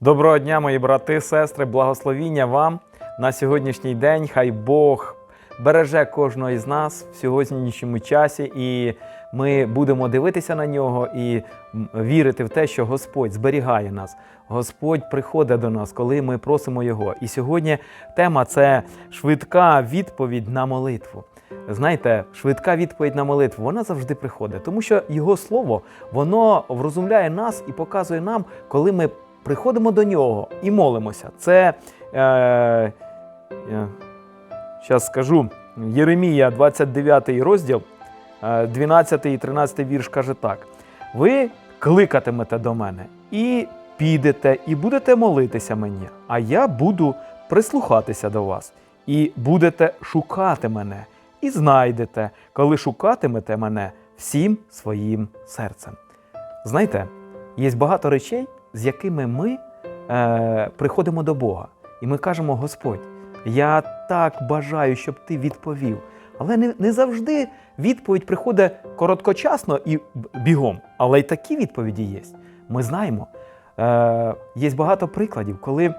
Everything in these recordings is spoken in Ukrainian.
Доброго дня, мої брати, сестри, благословіння вам на сьогоднішній день. Хай Бог береже кожного із нас в сьогоднішньому часі, і ми будемо дивитися на нього і вірити в те, що Господь зберігає нас. Господь приходить до нас, коли ми просимо Його. І сьогодні тема це швидка відповідь на молитву. Знаєте, швидка відповідь на молитву, вона завжди приходить, тому що Його слово воно врозумляє нас і показує нам, коли ми приходимо до нього і молимося. Це е, е, зараз скажу Єремія, 29 розділ, е, 12 і 13 вірш каже так: ви кликатимете до мене і підете, і будете молитися мені, а я буду прислухатися до вас, і будете шукати мене, і знайдете, коли шукатимете мене всім своїм серцем. Знаєте, є багато речей, з якими ми е, приходимо до Бога. І ми кажемо: Господь, я так бажаю, щоб ти відповів. Але не, не завжди відповідь приходить короткочасно і бігом. Але й такі відповіді є. Ми знаємо. Е, є багато прикладів, коли,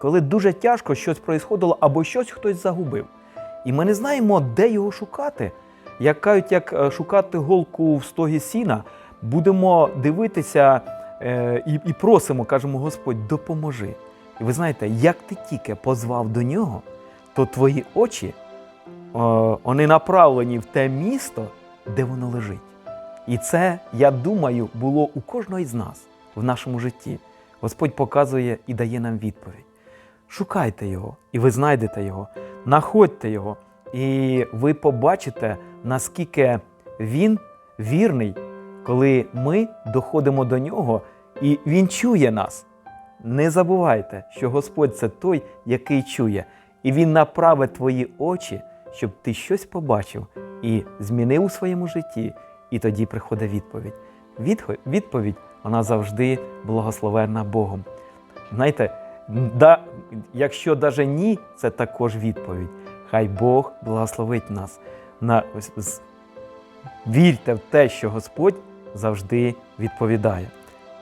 коли дуже тяжко щось проїсходило або щось хтось загубив. І ми не знаємо, де його шукати. Як кажуть, як е, шукати голку в стогі сіна, будемо дивитися і, і просимо, кажемо, Господь, допоможи. І ви знаєте, як ти тільки позвав до нього, то твої очі о, вони направлені в те місто, де воно лежить. І це, я думаю, було у кожного із нас в нашому житті. Господь показує і дає нам відповідь. Шукайте його, і ви знайдете його, находьте його, і ви побачите, наскільки він вірний, коли ми доходимо до нього, і він чує нас. Не забувайте, що Господь це той, який чує, і Він направить твої очі, щоб ти щось побачив і змінив у своєму житті, і тоді приходить відповідь. Відповідь вона завжди благословенна Богом. Знаєте, да, якщо даже ні, це також відповідь. Хай Бог благословить нас. На, вірте в те, що Господь завжди відповідає.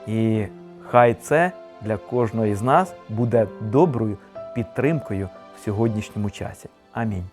І хай це для кожного із нас буде доброю підтримкою в сьогоднішньому часі. Амінь.